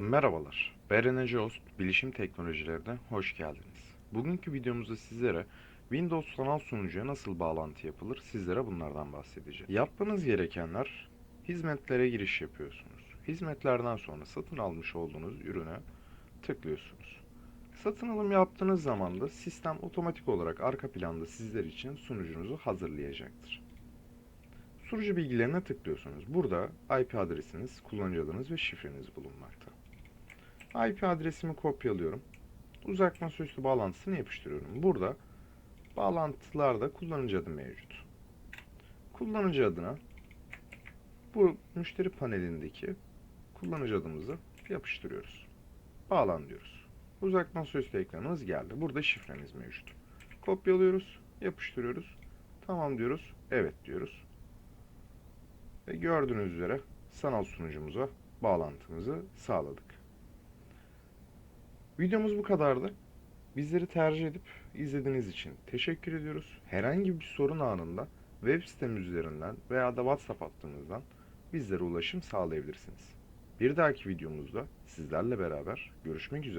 Merhabalar, BRNC Host Bilişim Teknolojilerine hoş geldiniz. Bugünkü videomuzda sizlere Windows sanal sunucuya nasıl bağlantı yapılır sizlere bunlardan bahsedeceğim. Yapmanız gerekenler hizmetlere giriş yapıyorsunuz. Hizmetlerden sonra satın almış olduğunuz ürüne tıklıyorsunuz. Satın alım yaptığınız zaman da sistem otomatik olarak arka planda sizler için sunucunuzu hazırlayacaktır. Sunucu bilgilerine tıklıyorsunuz. Burada IP adresiniz, kullanıcı adınız ve şifreniz bulunmakta. IP adresimi kopyalıyorum. Uzak masaüstü bağlantısını yapıştırıyorum. Burada bağlantılarda kullanıcı adı mevcut. Kullanıcı adına bu müşteri panelindeki kullanıcı adımızı yapıştırıyoruz. Bağlan diyoruz. Uzak masaüstü ekranımız geldi. Burada şifremiz mevcut. Kopyalıyoruz, yapıştırıyoruz. Tamam diyoruz, evet diyoruz. Ve gördüğünüz üzere sanal sunucumuza bağlantımızı sağladık. Videomuz bu kadardı. Bizleri tercih edip izlediğiniz için teşekkür ediyoruz. Herhangi bir sorun anında web sitemiz üzerinden veya da WhatsApp hattımızdan bizlere ulaşım sağlayabilirsiniz. Bir dahaki videomuzda sizlerle beraber görüşmek üzere.